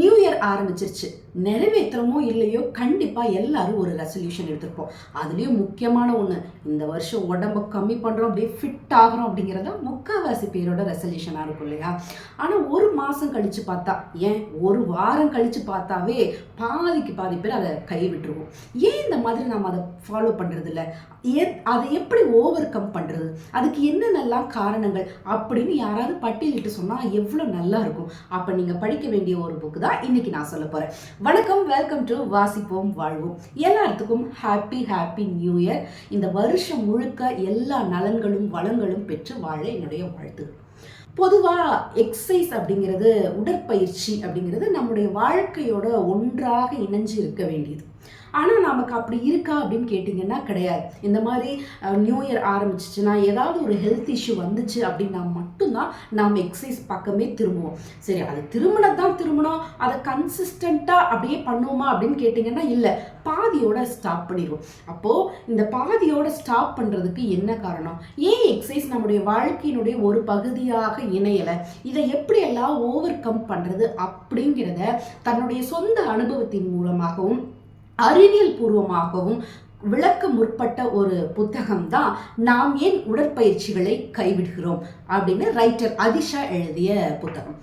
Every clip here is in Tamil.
நியூ இயர் ஆரம்பிச்சிருச்சு. நிறைவேற்றுறமோ இல்லையோ கண்டிப்பாக எல்லாரும் ஒரு ரெசல்யூஷன் எடுத்திருப்போம். அதுலேயும் முக்கியமான ஒன்று இந்த வருஷம் உடம்ப கம்மி பண்ணுறோம் அப்படியே ஃபிட் ஆகிறோம் அப்படிங்கிறத முக்கால்வாசி பேரோட ரெசல்யூஷனாக இருக்கும் இல்லையா? ஆனால் ஒரு மாதம் கழித்து பார்த்தா ஏன்? ஒரு வாரம் கழித்து பார்த்தாவே பாதிக்கு பாதி பேர் அதை கைவிட்டுருவோம். ஏன் இந்த மாதிரி நம்ம அதை ஃபாலோ பண்ணுறது இல்லை ஏ அதை எப்படி ஓவர் கம் பண்ணுறது அதுக்கு என்னென்னலாம் காரணங்கள் அப்படின்னு யாராவது பட்டியலிட்டு சொன்னால் எவ்வளோ நல்லா இருக்கும். அப்போ நீங்கள் படிக்க வேண்டிய ஒரு புக்கு தான் இன்னைக்கு நான் சொல்ல போகிறேன் வணக்கம் வெல்கம் டு வாசிப்போம் வாழ்வோம். எல்லாத்துக்கும் ஹாப்பி ஹாப்பி நியூ இயர் இந்த வருஷம் முழுக்க எல்லா நலன்களும் வளங்களும் பெற்று வாழ என்னுடைய வாழ்த்து. பொதுவாக எக்ஸசைஸ் அப்படிங்கிறது உடற்பயிற்சி அப்படிங்கிறது நம்முடைய வாழ்க்கையோட ஒன்றாக இணைஞ்சு இருக்க வேண்டியது. ஆனால் நமக்கு அப்படி இருக்கா அப்படின்னு கேட்டிங்கன்னா கிடையாது. இந்த மாதிரி நியூ இயர் ஆரம்பிச்சிச்சுன்னா ஏதாவது ஒரு ஹெல்த் இஷ்யூ வந்துச்சு அப்படின்னா மட்டும்தான் நாம் எக்ஸசைஸ் பக்கமே திரும்புவோம். சரி அது திரும்பினதான் திரும்பணும். அதை கன்சிஸ்டண்ட்டாக அப்படியே பண்ணுவோமா அப்படின்னு கேட்டிங்கன்னா இல்லை. பாதியோட ஸ்டாப் பண்ணிடுவோம். அப்போது இந்த பாதியோட ஸ்டாப் பண்ணுறதுக்கு என்ன காரணம்? ஏன் எக்ஸசைஸ் நம்முடைய வாழ்க்கையினுடைய ஒரு பகுதியாக இணையலை? இதை எப்படியெல்லாம் ஓவர் கம் பண்ணுறது அப்படிங்கிறத தன்னுடைய சொந்த அனுபவத்தின் மூலமாகவும் அறிவியல் பூர்வமாகவும் விளக்க முற்பட்ட ஒரு புத்தகம் தான் நாம் ஏன் உடற்பயிற்சிகளை கைவிடுகிறோம் அப்படின்னு ரைட்டர் அதிஷா எழுதிய புத்தகம்.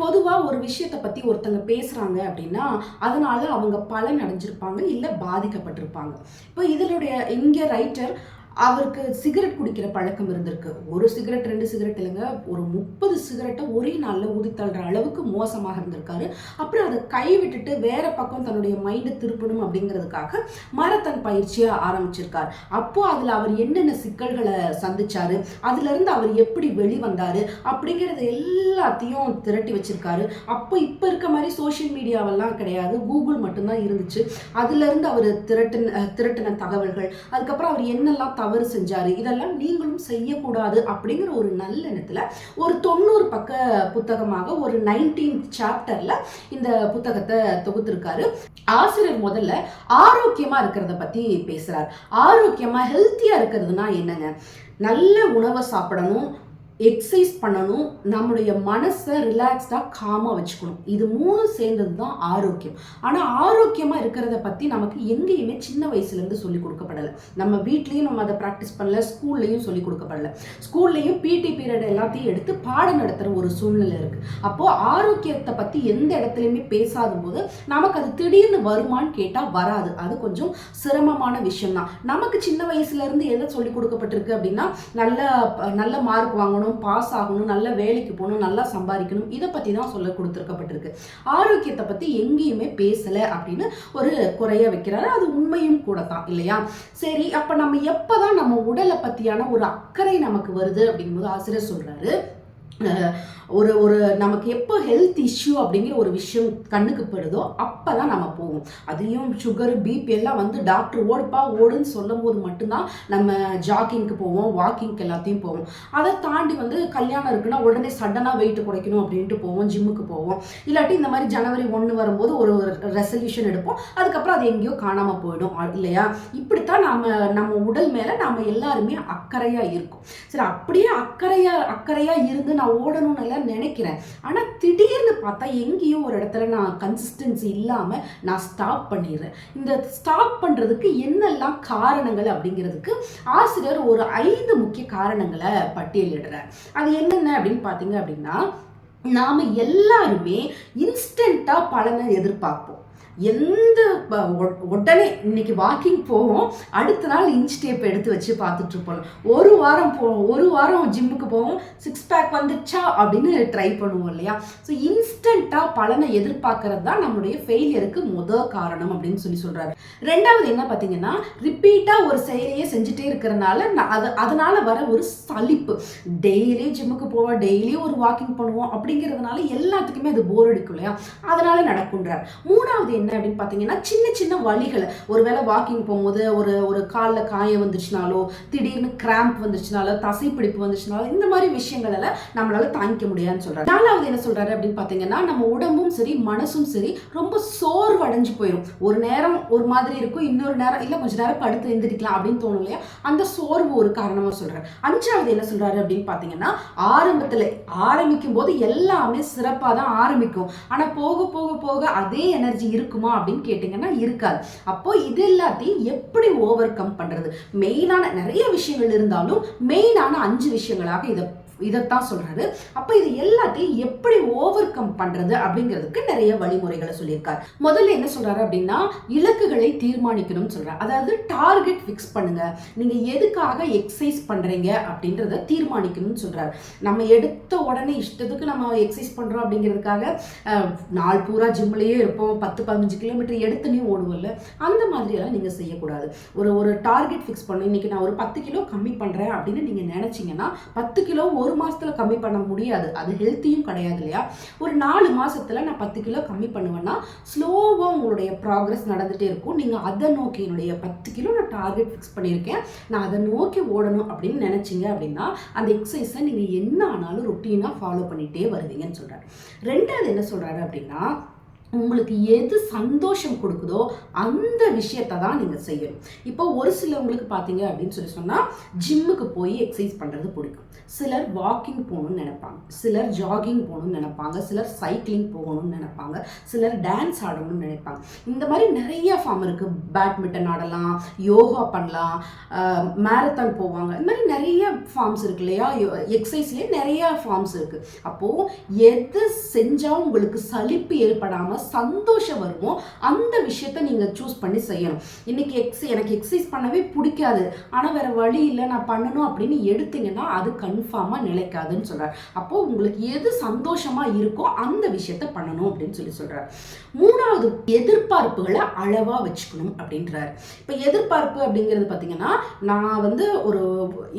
பொதுவாக ஒரு விஷயத்தை பற்றி ஒருத்தங்க பேசுகிறாங்க அப்படின்னா அதனால் அவங்க பலன் அடைஞ்சிருப்பாங்க இல்லை பாதிக்கப்பட்டிருப்பாங்க. இப்போ இதனுடைய இங்கே ரைட்டர் அவருக்கு சிகரெட் குடிக்கிற பழக்கம் இருந்திருக்கு. ஒரு சிகரெட் ரெண்டு சிகரெட் இல்லைங்க. ஒரு முப்பது சிகரெட்டை ஒரே நாளில் ஊதி தள்ளுற அளவுக்கு மோசமாக இருந்திருக்காரு. அப்புறம் அதை கைவிட்டுட்டு வேற பக்கம் தன்னுடைய மைண்டை திருப்பணும் அப்படிங்கிறதுக்காக மரத்தன் பயிற்சியை ஆரம்பிச்சிருக்கார். அப்போ அதில் அவர் என்னென்ன சிக்கல்களை சந்திச்சாரு? அதுலேருந்து அவர் எப்படி வெளிவந்தார்? அப்படிங்கிறத எல்லாத்தையும் திரட்டி வச்சிருக்காரு. அப்போ இப்போ இருக்க மாதிரி சோஷியல் மீடியாவெல்லாம் கிடையாது. கூகுள் மட்டும்தான் இருந்துச்சு. அதுலேருந்து அவர் திரட்டின திரட்டின தகவல்கள். அதுக்கப்புறம் அவர் என்னெல்லாம் தவறு செஞ்சாரு. இதெல்லாம் நீங்களும் செய்யக்கூடாது அப்படிங்கிற ஒரு நல்லெண்ணத்தில் ஒரு தொண்ணூறு பக்க புத்தகமாக ஒரு நைன்டீன் சாப்டரில் இந்த புத்தகத்தை தொகுத்திருக்காரு. ஆசிரியர் முதல்ல ஆரோக்கியமா இருக்கிறத பத்தி பேசுகிறார் ஆரோக்கியமா ஹெல்த்தியா இருக்கிறதுனா என்னங்க? நல்ல உணவை சாப்பிடணும் எக்ஸசைஸ் பண்ணணும் நம்முடைய மனசை ரிலாக்ஸ்டாக காமாக வச்சுக்கணும். இது மூணு சேர்ந்தது தான் ஆரோக்கியம். ஆனால் ஆரோக்கியமாக இருக்கிறத பற்றி நமக்கு எங்கேயுமே சின்ன வயசுலேருந்து சொல்லி கொடுக்கப்படலை. நம்ம வீட்லேயும் நம்ம அதை ப்ராக்டிஸ் பண்ணல ஸ்கூல்லையும் சொல்லி கொடுக்கப்படல. ஸ்கூல்லையும் பிடி பீரியட் எல்லாத்தையும் எடுத்து பாடம் நடத்துகிற ஒரு சூழ்நிலை இருக்குது அப்போது ஆரோக்கியத்தை பற்றி எந்த இடத்துலையுமே பேசாத போது நமக்கு அது திடீர்னு வருமான்னு கேட்டால் வராது. அது கொஞ்சம் சிரமமான விஷயம் தான் நமக்கு சின்ன வயசுலேருந்து எதை சொல்லி கொடுக்கப்பட்டிருக்கு அப்படின்னா நல்ல நல்ல மார்க் வாங்கணும் பாஸ் ஆகணும் நல்ல வேலைக்கு போகணும் நல்லா சம்பாதிக்கணும் இதை பற்றி தான் சொல்ல கொடுத்துருக்கப்பட்டிருக்கு. ஆரோக்கியத்தை பற்றி எங்கேயுமே பேசலை அப்படின்னு ஒரு குறைய வைக்கிறாரு. அது உண்மையும் கூட தான் இல்லையா? சரி அப்போ நம்ம எப்போ தான் நம்ம உடலை பற்றியான ஒரு அக்கறை நமக்கு வருது அப்படிங்கும்போது ஆசிரியர் சொல்கிறாரு ஒரு ஒரு நமக்கு எப்போ ஹெல்த் இஷ்யூ அப்படிங்கிற ஒரு விஷயம் கண்ணுக்கு படுதோ அப்போ தான் நம்ம போவோம். அதையும் சுகர் பிபி எல்லாம் வந்து டாக்டர் ஓடுப்பா ஓடுன்னு சொல்லும் போது மட்டும்தான் நம்ம ஜாக்கிங்க்கு போவோம் வாக்கிங்க்கு எல்லாத்தையும் போவோம். அதை தாண்டி வந்து கல்யாணம் இருக்குன்னா உடனே சடனாக வெயிட் குறைக்கணும் அப்படின்ட்டு போவோம் ஜிம்முக்கு போவோம். இல்லாட்டி இந்த மாதிரி ஜனவரி ஒன்று வரும்போது ஒரு ரெசல்யூஷன் எடுப்போம். அதுக்கப்புறம் அது எங்கேயோ காணாமல் போயிடும் இல்லையா? இப்படித்தான் நம்ம நம்ம உடல் மேலே நாம் எல்லாருமே அக்கறையாக இருக்கும். சரி அப்படியே அக்கறையாக அக்கறையாக இருந்து நான் ஓடணும்னு எல்லாம் நினைக்கிறேன். ஆனால் திடீர்னு பார்த்தா எங்கேயோ ஒரு இடத்துல நான் கன்சிஸ்டன்சி இல்லாமல் நான் ஸ்டாப் பண்ணிடுறேன். இந்த ஸ்டாப் பண்ணுறதுக்கு என்னெல்லாம் காரணங்கள் அப்படிங்கிறதுக்கு ஆசிரியர் ஒரு ஐந்து முக்கிய காரணங்களை பட்டியலிடுறார். அது என்னென்ன அப்படின்னு பார்த்தீங்க அப்படின்னா நாம் எல்லாருமே இன்ஸ்டண்ட்டாக பலனை எதிர்பார்ப்போம். எந்த உடனே இன்னைக்கு வாக்கிங் போவோம். அடுத்த நாள் இன்ச் டேப் எடுத்து வச்சு பார்த்துட்டு இருப்போம். ஒரு வாரம் போவோம் ஒரு வாரம் ஜிம்முக்கு போவோம். சிக்ஸ் பேக் வந்துச்சா அப்படின்னு ட்ரை பண்ணுவோம் இல்லையா? ஸோ இன்ஸ்டண்ட்டாக பலனை எதிர்பார்க்கறது தான் நம்மளுடைய ஃபெயிலியருக்கு முதல் காரணம் அப்படின்னு சொல்லி சொல்கிறாரு ரெண்டாவது என்ன பார்த்தீங்கன்னா ரிப்பீட்டாக ஒரு செயலையே செஞ்சுட்டே இருக்கிறனால அது அதனால் வர ஒரு சலிப்பு. டெய்லி ஜிம்முக்கு போவோம் டெய்லி ஒரு வாக்கிங் பண்ணுவோம் அப்படிங்கிறதுனால எல்லாத்துக்குமே அது போர் அடிக்கும் இல்லையா? அதனால் நடக்குன்றார் மூணாவது என்ன அப்படின்னு பார்த்தீங்கன்னா சின்ன சின்ன வழிகளை. ஒருவேளை வாக்கிங் போகும்போது ஒரு ஒரு காலில் காயம் வந்துச்சுனாலோ திடீர்னு கிராம்ப் வந்துச்சுனாலோ தசைப்பிடிப்பு வந்துச்சுனாலோ இந்த மாதிரி விஷயங்கள் எல்லாம் நம்மளால தாங்கிக்க முடியாதுன்னு சொல்றாரு. நாலாவது என்ன சொல்றாரு அப்படின்னு பார்த்தீங்கன்னா நம்ம உடம்பும் சரி மனசும் சரி ரொம்ப சோர்வடைஞ்சு போயிடும் ஒரு நேரம் ஒரு மாதிரி இருக்கும் இன்னொரு நேரம் இல்லை கொஞ்ச நேரம் படுத்து எழுந்திரிக்கலாம் அப்படின்னு தோணும் இல்லையா? அந்த சோர்வு ஒரு காரணமாக சொல்றாரு. அஞ்சாவது என்ன சொல்றாரு அப்படின்னு பார்த்தீங்கன்னா ஆரம்பத்தில் ஆரம்பிக்கும் போது எல்லாமே சிறப்பாக தான் ஆரம்பிக்கும். ஆனால் போக போக போக அதே எனர்ஜி இருக்கும் அப்படின்னு கேட்டிங்கன்னா இருக்காது. அப்போ இது எல்லாத்தையும் எப்படி ஓவர் கம் பண்ணுறது மெயினான நிறைய விஷயங்கள் இருந்தாலும் மெயினான அஞ்சு விஷயங்களாக இதை இதைத்தான் சொல்றாரு. அப்போ இது எல்லாத்தையும் எப்படி ஓவர் கம் பண்றது அப்படிங்கிறதுக்கு நிறைய வழிமுறைகளை சொல்லியிருக்காரு. முதல்ல என்ன சொல்றாரு அப்படின்னா இலக்குகளை தீர்மானிக்கணும்னு சொல்றாரு. அதாவது டார்கெட் ஃபிக்ஸ் பண்ணுங்க. நீங்க எதுக்காக எக்ஸசைஸ் பண்றீங்க அப்படின்றத தீர்மானிக்கணும்னு சொல்றாரு. நம்ம எடுத்த உடனே இஷ்டத்துக்கு நம்ம எக்ஸசைஸ் பண்றோம் அப்படிங்கிறதுக்காக நாள் பூரா ஜிம்லயே இருப்போம். பத்து பதினஞ்சு கிலோமீட்டர் எடுத்துனே ஓடுவோம்ல. அந்த மாதிரியெல்லாம் நீங்க செய்யக்கூடாது. ஒரு ஒரு டார்கெட் ஃபிக்ஸ் பண்ணு. இன்னைக்கு நான் ஒரு பத்து கிலோ கம்மி பண்றேன் அப்படின்னு நீங்க நினைச்சீங்கன்னா பத்து கிலோ ஒரு ஒரு மாசத்துல கம்மி பண்ண முடியாது. அது ஹெல்த்தியும் கிடையாது இல்லையா? ஒரு நாலு மாசத்துல நான் பத்து கிலோ கம்மி பண்ணுவேன்னா ஸ்லோவா உங்களுடைய ப்ராக்ரஸ் நடந்துட்டே இருக்கும். நீங்க அதை நோக்கி என்னுடைய பத்து கிலோ நான் டார்கெட் ஃபிக்ஸ் பண்ணியிருக்கேன். நான் அதை நோக்கி ஓடணும் அப்படின்னு நினைச்சீங்க அப்படின்னா அந்த எக்ஸசைஸை நீங்க என்ன ஆனாலும் ருட்டீனா ஃபாலோ பண்ணிட்டே வருவீங்கன்னு சொல்றாரு. ரெண்டாவது என்ன சொல்றாரு அப்படின்னா உங்களுக்கு எது சந்தோஷம் கொடுக்குதோ அந்த விஷயத்தை தான் நீங்கள் செய்யணும். இப்போ ஒரு சிலவங்களுக்கு பார்த்தீங்க அப்படின்னு சொல்லி சொன்னால் ஜிம்முக்கு போய் எக்ஸசைஸ் பண்ணுறது பிடிக்கும். சிலர் வாக்கிங் போகணும்னு நினைப்பாங்க. சிலர் ஜாகிங் போகணும்னு நினைப்பாங்க. சிலர் சைக்கிளிங் போகணும்னு நினைப்பாங்க. சிலர் டான்ஸ் ஆடணும்னு நினைப்பாங்க. இந்த மாதிரி நிறைய ஃபார்ம் இருக்குது பேட்மிண்டன் ஆடலாம் யோகா பண்ணலாம் மேரத்தான் போவாங்க. இந்த மாதிரி நிறைய ஃபார்ம்ஸ் இருக்கு இல்லையா? எக்ஸசைஸ்லேயே நிறைய ஃபார்ம்ஸ் இருக்குது அப்போது எது செஞ்சால் உங்களுக்கு சலிப்பு ஏற்படாமல் சந்தோஷம் வருமோ அந்த விஷயத்த நீங்கள் சூஸ் பண்ணி செய்யணும். இன்னைக்கு எக்ஸ் எனக்கு எக்ஸசைஸ் பண்ணவே பிடிக்காது. ஆனால் வேற வழி இல்லை நான் பண்ணணும் அப்படின்னு எடுத்தீங்கன்னா அது கன்ஃபார்மாக நிலைக்காதுன்னு சொல்கிறார் அப்போது உங்களுக்கு எது சந்தோஷமாக இருக்கோ அந்த விஷயத்த பண்ணணும் அப்படின்னு சொல்லி சொல்கிறார் மூணாவது எதிர்பார்ப்புகளை அளவாக வச்சுக்கணும் அப்படின்றாரு. இப்போ எதிர்பார்ப்பு அப்படிங்கிறது பார்த்தீங்கன்னா நான் வந்து ஒரு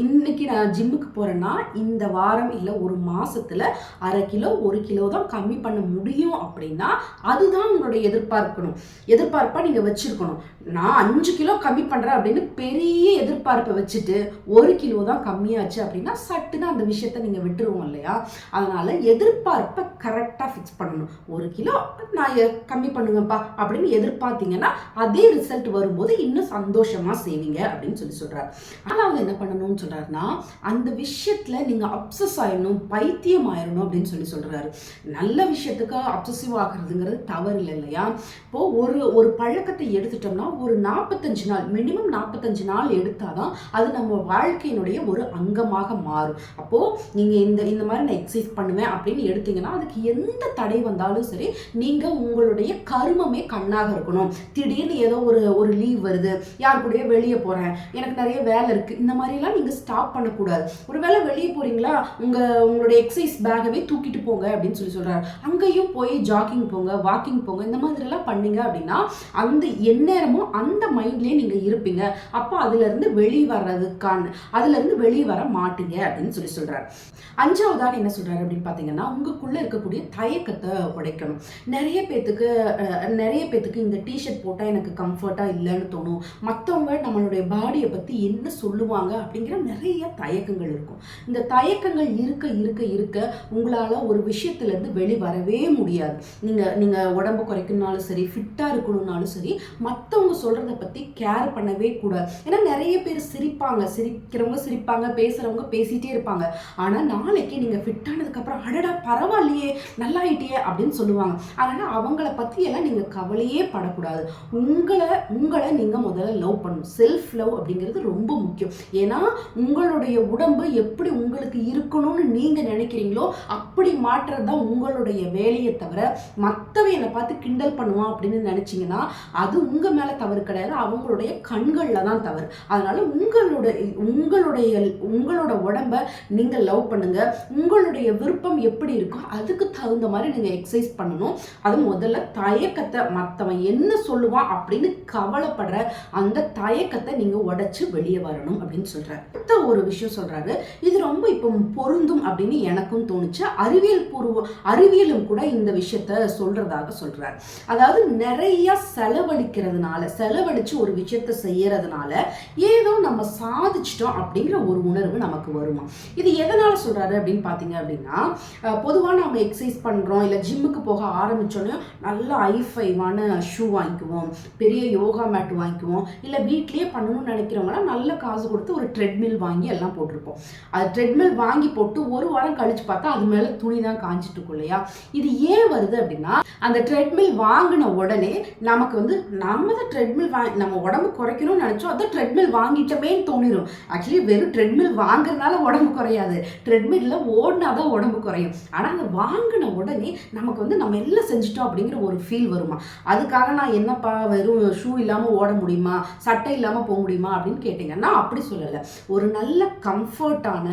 இன்னைக்கு நான் ஜிம்முக்கு போகிறேன்னா இந்த வாரம் இல்லை ஒரு மாசத்துல அரை கிலோ ஒரு கிலோ தான் கம்மி பண்ண முடியும் அப்படின்னா அதுதான் உங்களுடைய எதிர்பார்க்கணும். எதிர்பார்ப்பாக நீங்கள் வச்சுருக்கணும். நான் அஞ்சு கிலோ கம்மி பண்ணுறேன் அப்படின்னு பெரிய எதிர்பார்ப்பை வச்சுட்டு ஒரு கிலோ தான் கம்மியாச்சு அப்படின்னா சட்டுன்னு அந்த விஷயத்த நீங்கள் விட்டுருவோம் இல்லையா? அதனால் எதிர்பார்ப்பை கரெக்டாக ஃபிக்ஸ் பண்ணணும். ஒரு கிலோ நான் எ- கம்மி பண்ணுவேன்ப்பா அப்படின்னு எதிர்பார்த்தீங்கன்னா அதே ரிசல்ட் வரும்போது இன்னும் சந்தோஷமாக செய்வீங்க அப்படின்னு சொல்லி சொல்கிறார் ஆனால் அவங்க என்ன பண்ணணும்னு சொல்கிறாருன்னா அந்த விஷயத்தில் நீங்கள் அப்சஸ் ஆயிடணும் பைத்தியம் ஆயிடணும் அப்படின்னு சொல்லி சொல்கிறாரு நல்ல விஷயத்துக்கு அப்சசிவ் ஆகிறதுங்கிறது தவறு இல்லை இல்லையா இப்போ ஒரு ஒரு பழக்கத்தை எடுத்துட்டோம்னா ஒரு நாற்பத்தஞ்சு நாள் மினிமம் நாற்பத்தஞ்சு நாள் எடுத்தாதான் அது நம்ம வாழ்க்கையினுடைய ஒரு அங்கமாக மாறும். அப்போ நீங்க இந்த இந்த மாதிரி நான் எக்ஸசைஸ் பண்ணுவேன் அப்படின்னு எடுத்தீங்கன்னா அதுக்கு எந்த தடை வந்தாலும் சரி நீங்க உங்களுடைய கருமமே கண்ணாக இருக்கணும். திடீர்னு ஏதோ ஒரு ஒரு லீவ் வருது யார் கூடயோ வெளியே போறேன் எனக்கு நிறைய வேலை இருக்கு இந்த மாதிரிலாம் நீங்க ஸ்டாப் பண்ணக்கூடாது. ஒருவேளை வெளியே போறீங்களா உங்க உங்களுடைய எக்ஸசைஸ் பேகவே தூக்கிட்டு போங்க அப்படின்னு சொல்லி சொல்றாரு. அங்கேயும் போய் ஜாக்கிங் போங்க வாக்கிங் போங்க இந்த மாதிரி எல்லாம் பண்ணீங்க அப்படின்னா அந்த எந்நேரமும் அந்த மைண்ட்லயே நீங்க இருப்பீங்க. அப்போ அதுல இருந்து வெளியே வர்றதுக்கான அதுல இருந்து வெளியே வர மாட்டீங்க அப்படின்னு சொல்லி சொல்றாரு. அஞ்சாவதாக என்ன சொல்றாரு அப்படின்னு பார்த்தீங்கன்னா உங்களுக்குள்ள இருக்கக்கூடிய தயக்கத்தை உடைக்கணும். நிறைய பேத்துக்கு நிறைய பேத்துக்கு இந்த டிஷர்ட் போட்டால் எனக்கு கம்ஃபர்ட்டாக இல்லைன்னு தோணும். மற்றவங்க நம்மளுடைய பாடியை பற்றி என்ன சொல்லுவாங்க அப்படிங்கிற நிறைய தயக்கங்கள் இருக்கும். இந்த தயக்கங்கள் இருக்க இருக்க இருக்க உங்களால் ஒரு விஷயத்துலேருந்து வெளி வரவே முடியாது. நீங்கள் நீங்கள் உடம்பு குறைக்கணும்னாலும் சரி ஃபிட்டாக இருக்கணும்னாலும் சரி மற்றவங்க சொல்கிறத பற்றி கேர் பண்ணவே கூடாது. ஏன்னா நிறைய பேர் சிரிப்பாங்க. சிரிக்கிறவங்க சிரிப்பாங்க பேசுகிறவங்க பேசிகிட்டே இருப்பாங்க. ஆனால் நாளைக்கு நீங்கள் ஃபிட்டானதுக்கப்புறம் அடடா பரவாயில்லையே நல்லாயிட்டியே அப்படின்னு சொல்லுவாங்க. அதனால் அவங்கள பற்றியெல்லாம் நீங்கள் கவலையே படக்கூடாது. உங்களை உங்களை நீங்கள் முதல்ல லவ் பண்ணணும். செல்ஃப் லவ் அப்படிங்கிறது ரொம்ப முக்கியம். ஏன்னா உங்களுடைய உடம்பு எப்படி உங்களுக்கு இருக்கணும்னு நீங்கள் நினைக்கிறீங்களோ அப்படி மாற்றுறது தான் உங்களுடைய வேலையை தவிர மற்ற மற்றவன் என்னை பார்த்து கிண்டல் பண்ணுவான் அப்படின்னு நினச்சிங்கன்னா அது உங்கள் மேலே தவறு கிடையாது. அவங்களுடைய கண்களில் தான் தவறு. அதனால் உங்களோட உங்களுடைய உங்களோட உடம்ப நீங்கள் லவ் பண்ணுங்கள் உங்களுடைய விருப்பம் எப்படி இருக்கோ அதுக்கு தகுந்த மாதிரி நீங்கள் எக்ஸசைஸ் பண்ணணும். அது முதல்ல தயக்கத்தை மற்றவன் என்ன சொல்லுவான் அப்படின்னு கவலைப்படுற அந்த தயக்கத்தை நீங்கள் உடச்சி வெளியே வரணும் அப்படின்னு சொல்கிறார் அடுத்த ஒரு விஷயம் சொல்கிறாரு இது ரொம்ப இப்போ பொருந்தும் அப்படின்னு எனக்கும் தோணுச்சு. அறிவியல் பூர்வ அறிவியலும் கூட இந்த விஷயத்த சொல்கிறதா போறதாக சொல்றார். அதாவது நிறைய செலவழிக்கிறதுனால செலவழிச்சு ஒரு விஷயத்தை செய்யறதுனால ஏதோ நம்ம சாதிச்சிட்டோம் அப்படிங்கிற ஒரு உணர்வு நமக்கு வருமா? இது எதனால சொல்றாரு அப்படின்னு பாத்தீங்க அப்படின்னா பொதுவாக நம்ம எக்ஸசைஸ் பண்றோம் இல்லை ஜிம்முக்கு போக ஆரம்பிச்சோன்னே நல்லா ஐஃபைவான ஷூ வாங்கிக்குவோம் பெரிய யோகா மேட் வாங்கிக்குவோம் இல்லை வீட்லயே பண்ணணும்னு நினைக்கிறவங்களாம் நல்ல காசு கொடுத்து ஒரு ட்ரெட்மில் வாங்கி எல்லாம் போட்டிருப்போம். அது ட்ரெட்மில் வாங்கி போட்டு ஒரு வாரம் கழிச்சு பார்த்தா அது மேலே துணி தான் காஞ்சிட்டு இருக்கும் இல்லையா? இது ஏன் வருது அப்படின்னா அந்த ட்ரெட்மில் வாங்கின உடனே நமக்கு வந்து நம்ம தான் ட்ரெட்மில் வா நம்ம உடம்பு குறைக்கணும்னு நினச்சோம் அதை ட்ரெட்மில் வாங்கிட்டோமேன்னு தோணிடும் ஆக்சுவலி வெறும் ட்ரெட்மில் வாங்குறதுனால உடம்பு குறையாது. ட்ரெட்மில்ல ஓடினா தான் உடம்பு குறையும். ஆனால் அந்த வாங்கின உடனே நமக்கு வந்து நம்ம எல்லாம் செஞ்சுட்டோம் அப்படிங்கிற ஒரு ஃபீல் வருமா? அதுக்காக நான் என்னப்பா வெறும் ஷூ இல்லாமல் ஓட முடியுமா? சட்டை இல்லாமல் போக முடியுமா? அப்படின்னு கேட்டிங்கன்னா அப்படி சொல்லலை. ஒரு நல்ல கம்ஃபர்ட்டான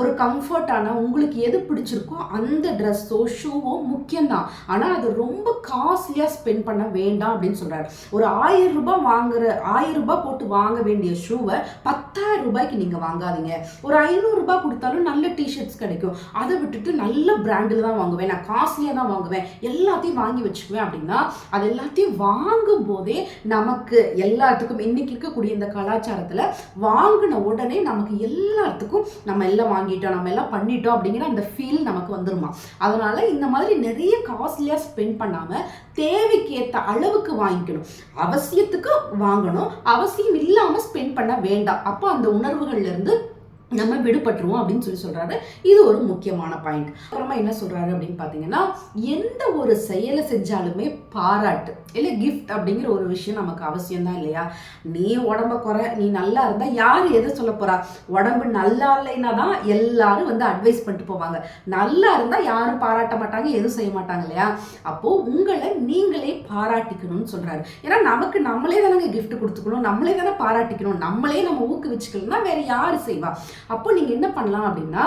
ஒரு கம்ஃபர்ட்டான உங்களுக்கு எது பிடிச்சிருக்கோ அந்த ட்ரெஸ்ஸோ ஷூவோ முக்கியம்தான். ஆனால் அது ரொம்ப காஸ்ட்லியாக ஸ்பெண்ட் பண்ண வேண்டாம் அப்படின்னு சொல்கிறாரு ஒரு ஆயிரம் ரூபாய் வாங்குற ஆயிரம் ரூபாய் போட்டு வாங்க வேண்டிய ஷூவை பத்தாயிரம் ரூபாய்க்கு நீங்கள் வாங்காதீங்க. ஒரு ஐநூறுரூபா கொடுத்தாலும் நல்ல டிஷர்ட்ஸ் கிடைக்கும். அதை விட்டுட்டு நல்ல பிராண்டில் தான் வாங்குவேன். நான் காஸ்ட்லியாக தான் வாங்குவேன். எல்லாத்தையும் வாங்கி வச்சுக்குவேன் அப்படின்னா அது எல்லாத்தையும் வாங்கும் போதே நமக்கு எல்லாத்துக்கும் இன்னைக்கு இருக்கக்கூடிய இந்த கலாச்சாரத்தில் வாங்கின உடனே நமக்கு எல்லாத்துக்கும் நம்ம எல்லாம் வாங்கிட்டோம் நம்ம எல்லாம் பண்ணிட்டோம் அப்படிங்கிற அந்த ஃபீல் நமக்கு வந்துருமா? அதனால இந்த மாதிரி நிறைய காஸ்ட்லியாக ஸ்பெண்ட் பண்ணாமல் தேவைக்கு ஏற்ற அளவுக்கு வாங்கிக்கணும். அவசியத்துக்கு வாங்கணும். அவசியம் இல்லாமல் ஸ்பெண்ட் பண்ண வேண்டாம். அப்போ அந்த உணர்வுகள்ல இருந்து நம்ம விடுபட்டுருவோம் அப்படின்னு சொல்லி சொல்கிறாரு இது ஒரு முக்கியமான பாயிண்ட் அப்புறமா என்ன சொல்கிறாரு அப்படின்னு பார்த்தீங்கன்னா எந்த ஒரு செயலை செஞ்சாலுமே பாராட்டு இல்லை கிஃப்ட் அப்படிங்கிற ஒரு விஷயம் நமக்கு அவசியம்தான் இல்லையா? நீ உடம்ப குறை நீ நல்லா இருந்தால் யார் எதை சொல்ல போகிறா உடம்பு நல்லா இல்லைன்னா தான் எல்லாரும் வந்து அட்வைஸ் பண்ணிட்டு போவாங்க. நல்லா இருந்தால் யாரும் பாராட்ட மாட்டாங்க எதுவும் செய்ய மாட்டாங்க இல்லையா? அப்போது உங்களை நீங்களே பாராட்டிக்கணும்னு சொல்கிறாரு ஏன்னா நமக்கு நம்மளே தானே கிஃப்ட் கொடுத்துக்கணும் நம்மளே தானே பாராட்டிக்கணும் நம்மளே நம்ம ஊக்குவிச்சுக்கணும்னா வேறு யார் செய்வா? அப்போ நீங்க என்ன பண்ணலாம் அப்படின்னா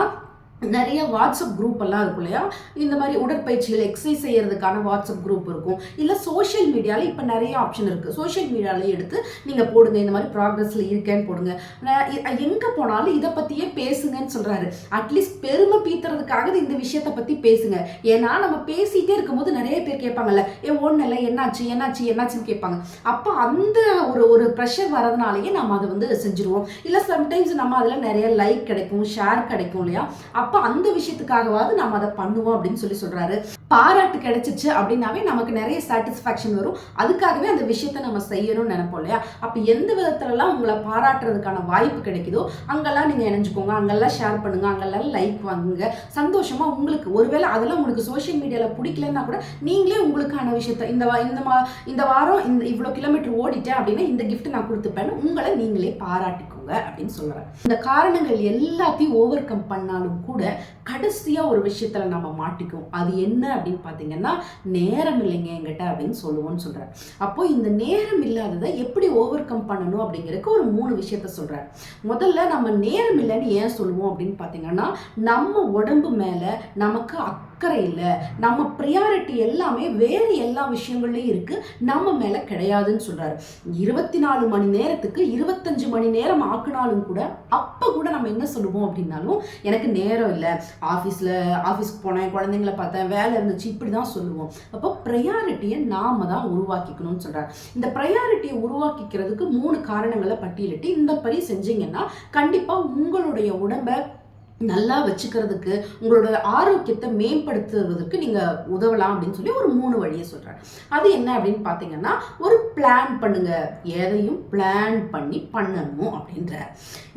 நிறைய வாட்ஸ்அப் குரூப் எல்லாம் இருக்கும் இல்லையா? இந்த மாதிரி உடற்பயிற்சிகள் எக்ஸசைஸ் செய்யறதுக்கான வாட்ஸ்அப் குரூப் இருக்கும். இல்லை சோஷியல் மீடியாவில் இப்போ நிறைய ஆப்ஷன் இருக்குது சோஷியல் மீடியாவில் எடுத்து நீங்கள் போடுங்க இந்த மாதிரி ப்ராக்ரஸில் இருக்கேன்னு போடுங்க. எங்கே போனாலும் இதை பற்றியே பேசுங்கன்னு சொல்கிறாரு அட்லீஸ்ட் பெருமை பீத்துறதுக்காக இந்த விஷயத்தை பற்றி பேசுங்க. ஏன்னா நம்ம பேசிகிட்டே இருக்கும்போது நிறைய பேர் கேட்பாங்கல்ல ஏ ஒன்றும் இல்லை என்னாச்சு என்னாச்சு என்னாச்சுன்னு கேட்பாங்க. அப்போ அந்த ஒரு ஒரு ப்ரெஷர் வரதுனாலேயே நம்ம அதை வந்து செஞ்சுருவோம். இல்லை சம்டைம்ஸ் நம்ம அதில் நிறைய லைக் கிடைக்கும் ஷேர் கிடைக்கும் இல்லையா? அப்போ அந்த விஷயத்துக்காகவாவது நம்ம அதை பண்ணுவோம் அப்படின்னு சொல்லி சொல்றாரு. பாராட்டு கிடைச்சிச்சு அப்படின்னாவே நமக்கு நிறைய சாட்டிஸ்ஃபேக்ஷன் வரும். அதுக்காகவே அந்த விஷயத்த நம்ம செய்யணும்னு நினைப்போம் இல்லையா? அப்போ எந்த விதத்துலலாம் உங்களை பாராட்டுறதுக்கான வாய்ப்பு கிடைக்குதோ அங்கெல்லாம் நீங்கள் இணைஞ்சுக்கோங்க அங்கெல்லாம் ஷேர் பண்ணுங்க அங்கெல்லாம் லைக் வாங்குங்க. சந்தோஷமாக உங்களுக்கு ஒருவேளை அதெல்லாம் உங்களுக்கு சோஷியல் மீடியாவில் பிடிக்கலன்னா கூட நீங்களே உங்களுக்கான விஷயத்த இந்த இந்த மா இந்த வாரம் இந்த இவ்வளோ கிலோமீட்டர் ஓடிட்டேன் அப்படின்னா இந்த கிஃப்ட் நான் கொடுத்துப்பேன்னு உங்களை நீங்களே பாராட்டிக்கும் பாராட்டிக்கோங்க அப்படின்னு சொல்கிறேன் இந்த காரணங்கள் எல்லாத்தையும் ஓவர் கம் பண்ணாலும் கூட கடைசியாக ஒரு விஷயத்தில் நம்ம மாட்டிக்கும் அது என்ன அப்படின்னு பார்த்தீங்கன்னா நேரம் இல்லைங்க என்கிட்ட அப்படின்னு சொல்லுவோம்னு சொல்கிறேன் அப்போ இந்த நேரம் இல்லாததை எப்படி ஓவர் கம் பண்ணணும் அப்படிங்கிறதுக்கு ஒரு மூணு விஷயத்த சொல்கிறேன் முதல்ல நம்ம நேரம் இல்லைன்னு ஏன் சொல்லுவோம் அப்படின்னு பார்த்தீங்கன்னா நம்ம உடம்பு மேலே நமக்கு அக்கறை இல்லை. நம்ம ப்ரியாரிட்டி எல்லாமே வேறு எல்லா விஷயங்கள்லையும் இருக்குது நம்ம மேலே கிடையாதுன்னு சொல்கிறாரு இருபத்தி நாலு மணி நேரத்துக்கு இருபத்தஞ்சு மணி நேரம் ஆக்குனாலும் கூட அப்போ கூட நம்ம என்ன சொல்லுவோம் அப்படின்னாலும் எனக்கு நேரம் இல்லை. ஆஃபீஸில் ஆஃபீஸ்க்கு போனேன் குழந்தைங்கள பார்த்தேன் வேலை இருந்துச்சு இப்படி தான் சொல்லுவோம். அப்போ ப்ரையாரிட்டியை நாம் தான் உருவாக்கிக்கணும்னு சொல்கிறார் இந்த ப்ரையாரிட்டியை உருவாக்கிக்கிறதுக்கு மூணு காரணங்களை பட்டியலிட்டு இந்த படி செஞ்சீங்கன்னா கண்டிப்பாக உங்களுடைய உடம்பை நல்லா வச்சுக்கிறதுக்கு உங்களோட ஆரோக்கியத்தை மேம்படுத்துவதற்கு நீங்கள் உதவலாம் அப்படின்னு சொல்லி ஒரு மூணு வழியை சொல்கிறேன் அது என்ன அப்படின்னு பார்த்தீங்கன்னா ஒரு பிளான் பண்ணுங்க. எதையும் பிளான் பண்ணி பண்ணணும் அப்படின்ற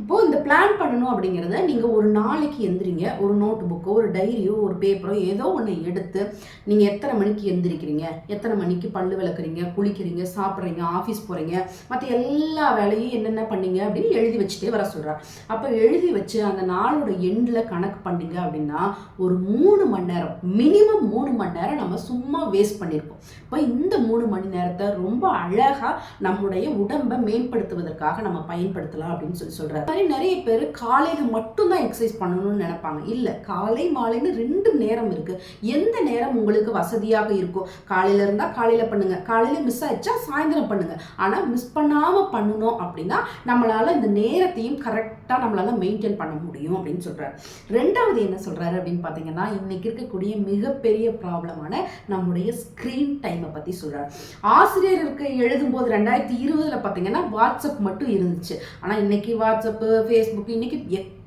இப்போ இந்த பிளான் பண்ணணும் அப்படிங்கிறத நீங்கள் ஒரு நாளைக்கு எந்திரிங்க. ஒரு நோட் புக்கோ ஒரு டைரியோ ஒரு பேப்பரோ ஏதோ ஒன்று எடுத்து நீங்கள் எத்தனை மணிக்கு எந்திரிக்கிறீங்க? எத்தனை மணிக்கு பல்லு விளக்குறீங்க? குளிக்கிறீங்க? சாப்பிட்றீங்க? ஆஃபீஸ் போகிறீங்க மற்ற எல்லா வேலையும் என்னென்ன பண்ணீங்க அப்படின்னு எழுதி வச்சுட்டே வர சொல்கிறார் அப்போ எழுதி வச்சு அந்த நாளோட எண்டில் கணக்கு பண்ணிங்க அப்படின்னா ஒரு மூணு மணி நேரம் மினிமம் மூணு மணி நேரம் நம்ம சும்மா வேஸ்ட் பண்ணியிருப்போம் இப்போ இந்த மூணு மணி நேரத்தை ரொம்ப அழகாக நம்முடைய உடம்பை மேம்படுத்துவதற்காக நம்ம பயன்படுத்தலாம் அப்படின்னு சொல்லி சொல்கிறார் மாதிரி நிறைய பேர் காலையில் மட்டும்தான் எக்ஸசைஸ் பண்ணணும்னு நினைப்பாங்க. இல்லை காலை மாலைன்னு ரெண்டு நேரம் இருக்குது எந்த நேரம் உங்களுக்கு வசதியாக இருக்கும் காலையில் இருந்தால் காலையில் பண்ணுங்க. காலையில் மிஸ் ஆயிடுச்சா சாயந்தரம் பண்ணுங்க. ஆனால் மிஸ் பண்ணாமல் பண்ணணும் அப்படின்னா நம்மளால் இந்த நேரத்தையும் கரெக்டாக கரெக்டாக நம்மளால மெயின்டைன் பண்ண முடியும் அப்படின்னு சொல்கிறார் ரெண்டாவது என்ன சொல்கிறாரு அப்படின்னு பார்த்தீங்கன்னா இன்னைக்கு இருக்கக்கூடிய மிகப்பெரிய ப்ராப்ளமான நம்முடைய ஸ்க்ரீன் டைமை பற்றி சொல்கிறார் ஆசிரியருக்கு எழுதும்போது ரெண்டாயிரத்தி இருபதில் பார்த்தீங்கன்னா வாட்ஸ்அப் மட்டும் இருந்துச்சு. ஆனால் இன்னைக்கு வாட்ஸ்அப்பு ஃபேஸ்புக் இன்னைக்கு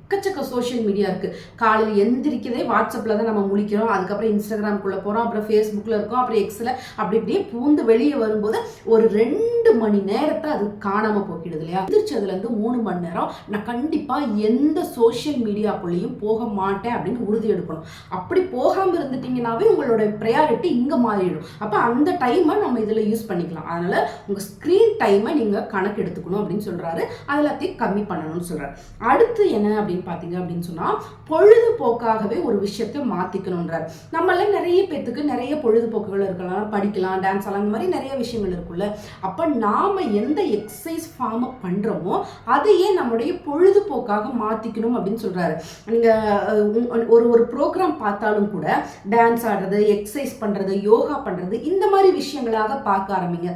எக்கச்சக்க சோஷியல் மீடியா இருக்குது காலையில் எந்திரிக்கிறதே வாட்ஸ்அப்பில் தான் நம்ம முழிக்கிறோம். அதுக்கப்புறம் இன்ஸ்டாகிராம்குள்ளே போகிறோம் அப்புறம் ஃபேஸ்புக்கில் இருக்கோம். அப்புறம் எக்ஸில் அப்படி இப்படியே பூந்து வெளியே வரும்போது ஒரு ரெண்டு மணி நேரத்தை அது காணாமல் போக்கிடுது இல்லையா? எந்திரிச்சதுலேருந்து மூணு மணி நேரம் நான் கண்டிப்பாக எந்த சோஷியல் மீடியாக்குள்ளேயும் போக மாட்டேன் அப்படின்னு உறுதி எடுக்கணும். அப்படி போகாமல் இருந்துட்டிங்கனாவே உங்களோட ப்ரையாரிட்டி இங்கே மாறிடும். அப்போ அந்த டைமை நம்ம இதில் யூஸ் பண்ணிக்கலாம். அதனால் உங்கள் ஸ்க்ரீன் டைமை நீங்கள் கணக்கு எடுத்துக்கணும் அப்படின்னு சொல்கிறாரு அது எல்லாத்தையும் கம்மி பண்ணணும்னு சொல்கிறார் அடுத்து என்ன அப்படின்னு பார்த்தீங்க அப்படின்னு சொன்னால் பொழுதுபோக்காகவே ஒரு விஷயத்தை மாற்றிக்கணுன்றார் நம்மள நிறைய பேர்த்துக்கு நிறைய பொழுதுபோக்குகள் இருக்கலாம் படிக்கலாம் டான்ஸ் ஆடலாம் இந்த மாதிரி நிறைய விஷயங்கள் இருக்குல்ல அப்போ நாம் எந்த எக்ஸசைஸ் ஃபார்மை பண்ணுறோமோ அதையே நம்முடைய பொழுதுபோக்காக மாற்றிக்கணும் அப்படின்னு சொல்கிறாரு நீங்கள் ஒரு ஒரு ப்ரோக்ராம் பார்த்தாலும் கூட டான்ஸ் ஆடுறது எக்ஸசைஸ் பண்ணுறது யோகா பண்ணுறது இந்த மாதிரி விஷயங்களாக பார்க்க ஆரம்பிங்க.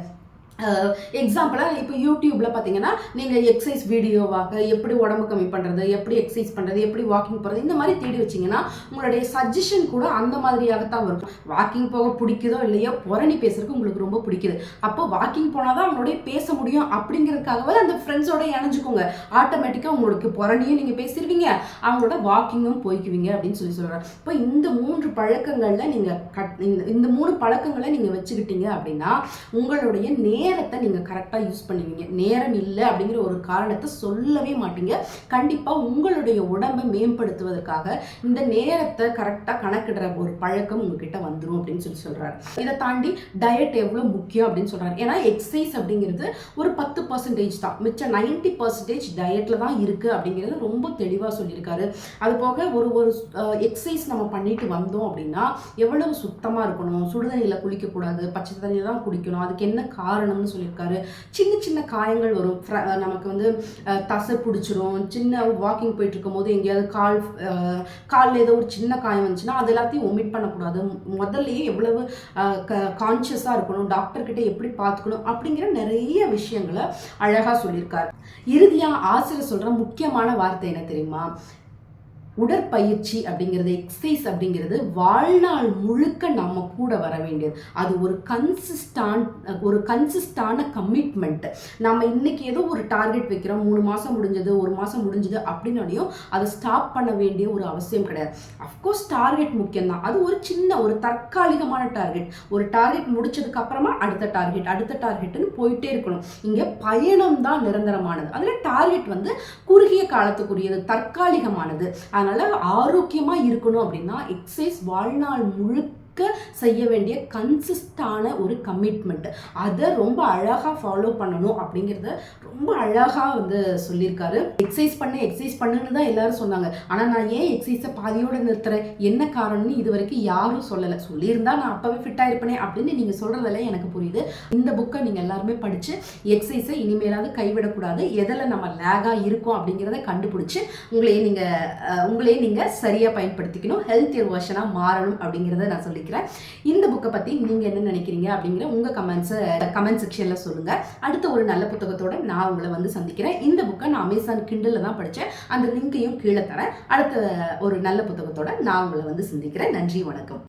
எக்ஸாம்பிளாக இப்போ யூடியூப்பில் பார்த்தீங்கன்னா நீங்கள் எக்ஸசைஸ் வீடியோவாக எப்படி உடம்பு கம்மி பண்ணுறது எப்படி எக்ஸசைஸ் பண்ணுறது எப்படி வாக்கிங் போகிறது இந்த மாதிரி தேடி வச்சிங்கன்னா உங்களுடைய சஜஷன் கூட அந்த மாதிரியாகத்தான் வரும். வாக்கிங் போக பிடிக்குதோ இல்லையோ புரணி பேசுறதுக்கு உங்களுக்கு ரொம்ப பிடிக்குது. அப்போ வாக்கிங் போனால் தான் அவங்களுடைய பேச முடியும் அப்படிங்கிறதுக்காகவே அந்த ஃப்ரெண்ட்ஸோட இணைஞ்சுக்கோங்க. ஆட்டோமேட்டிக்காக உங்களுக்கு புறணியும் நீங்கள் பேசிடுவீங்க அவங்களோட வாக்கிங்கும் போய்க்குவீங்க அப்படின்னு சொல்லி சொல்கிறாங்க இப்போ இந்த மூன்று பழக்கங்களில் நீங்கள் கட் இந்த இந்த மூணு பழக்கங்களை நீங்கள் வச்சுக்கிட்டீங்க அப்படின்னா உங்களுடைய நேரத்தை நீங்கள் கரெக்டாக யூஸ் பண்ணுவீங்க. நேரம் இல்லை அப்படிங்கிற ஒரு காரணத்தை சொல்லவே மாட்டீங்க. கண்டிப்பாக உங்களுடைய உடம்பை மேம்படுத்துவதற்காக இந்த நேரத்தை கரெக்டாக கணக்கிடுற ஒரு பழக்கம் உங்ககிட்ட வந்துடும் அப்படின்னு சொல்லி சொல்கிறாரு இதை தாண்டி டயட் எவ்வளோ முக்கியம் அப்படின்னு சொல்கிறாரு ஏன்னா எக்ஸசைஸ் அப்படிங்கிறது ஒரு பத்து பர்சன்டேஜ் தான். மிச்சம் நைன்டி பர்சன்டேஜ் டயட்டில் தான் இருக்குது அப்படிங்கிறது ரொம்ப தெளிவாக சொல்லியிருக்காரு. அது போக ஒரு ஒரு எக்ஸசைஸ் நம்ம பண்ணிட்டு வந்தோம் அப்படின்னா எவ்வளவு சுத்தமாக இருக்கணும்? சுடுதண்ணியில் குளிக்கக்கூடாது பச்சை தண்ணியில் தான் குடிக்கணும். அதுக்கு என்ன காரணம்? பண்ணணும்னு சொல்லியிருக்காரு. சின்ன சின்ன காயங்கள் வரும். நமக்கு வந்து தசை பிடிச்சிரும். சின்ன வாக்கிங் போயிட்டு இருக்கும் போது எங்கேயாவது கால் காலில் ஏதோ ஒரு சின்ன காயம் வந்துச்சுன்னா அது எல்லாத்தையும் ஒமிட் பண்ணக்கூடாது. முதல்லயே எவ்வளவு கான்ஷியஸாக இருக்கணும் டாக்டர்கிட்ட எப்படி பார்த்துக்கணும் அப்படிங்கிற நிறைய விஷயங்களை அழகாக சொல்லியிருக்காரு. இறுதியாக ஆசிரியர் சொல்கிற முக்கியமான வார்த்தை என்ன தெரியுமா? உடற்பயிற்சி அப்படிங்கிறது எக்ஸசைஸ் அப்படிங்கிறது வாழ்நாள் முழுக்க நம்ம கூட வர வேண்டியது. அது ஒரு கன்சிஸ்டான் ஒரு கன்சிஸ்டான கமிட்மெண்ட் நம்ம இன்னைக்கு ஏதோ ஒரு டார்கெட் வைக்கிறோம் மூணு மாதம் முடிஞ்சது ஒரு மாதம் முடிஞ்சது அப்படின்னாலையும் அதை ஸ்டாப் பண்ண வேண்டிய ஒரு அவசியம் கிடையாது. அஃப்கோர்ஸ் டார்கெட் முக்கியம்தான். அது ஒரு சின்ன ஒரு தற்காலிகமான டார்கெட் ஒரு டார்கெட் முடிச்சதுக்கு அப்புறமா அடுத்த டார்கெட் அடுத்த டார்கெட்னு போயிட்டே இருக்கணும். இங்கே பயணம் தான் நிரந்தரமானது. அதில் டார்கெட் வந்து குறுகிய காலத்துக்குரியது தற்காலிகமானது. அதனால் ஆரோக்கியமா இருக்கணும் அப்படின்னா எக்ஸசைஸ் வாழ்நாள் முழுக்க செய்ய வேண்டிய கன்சிஸ்டான ஒரு கமிட்மெண்ட் அதை ரொம்ப அழகாக ஃபாலோ பண்ணணும் அப்படிங்கிறத ரொம்ப அழகாக வந்து சொல்லியிருக்காரு. எக்ஸசைஸ் பண்ணு எக்ஸசைஸ் பண்ணுன்னு தான் எல்லாரும் சொன்னாங்க. ஆனால் நான் ஏன் எக்ஸசைஸை பாதியோடு நிறுத்துறேன்? என்ன காரணம்னு இது வரைக்கும் யாரும் சொல்லலை. சொல்லியிருந்தா நான் அப்போவே ஃபிட்டாக இருப்பேனே அப்படின்னு நீங்கள் சொல்கிறதெல்லாம் எனக்கு புரியுது. இந்த புக்கை நீங்கள் எல்லாருமே படித்து எக்ஸசைஸை இனிமேலாவது கைவிடக்கூடாது. எதில் நம்ம லேகாக இருக்கோம் அப்படிங்கிறத கண்டுபிடிச்சி உங்களையே நீங்கள் உங்களையே நீங்கள் சரியாக பயன்படுத்திக்கணும். ஹெல்த்தியர் வெர்ஷனாக மாறணும் அப்படிங்கிறத நான் சொல்லிக்கிறேன். இந்த புக்கை பற்றி நீங்கள் என்ன நினைக்கிறீங்க அப்படிங்கிற உங்கள் கமெண்ட்ஸை கமெண்ட் செக்ஷனில் சொல்லுங்கள் அடுத்த ஒரு நல்ல புத்தகத்தோட நான் உங்களை வந்து சந்திக்கிறேன். இந்த புக்கை நான் அமேசான் கிண்டலில் தான் படித்தேன் அந்த லிங்கையும் கீழே தரேன். அடுத்த ஒரு நல்ல புத்தகத்தோட நான் உங்களை வந்து சந்திக்கிறேன். நன்றி வணக்கம்.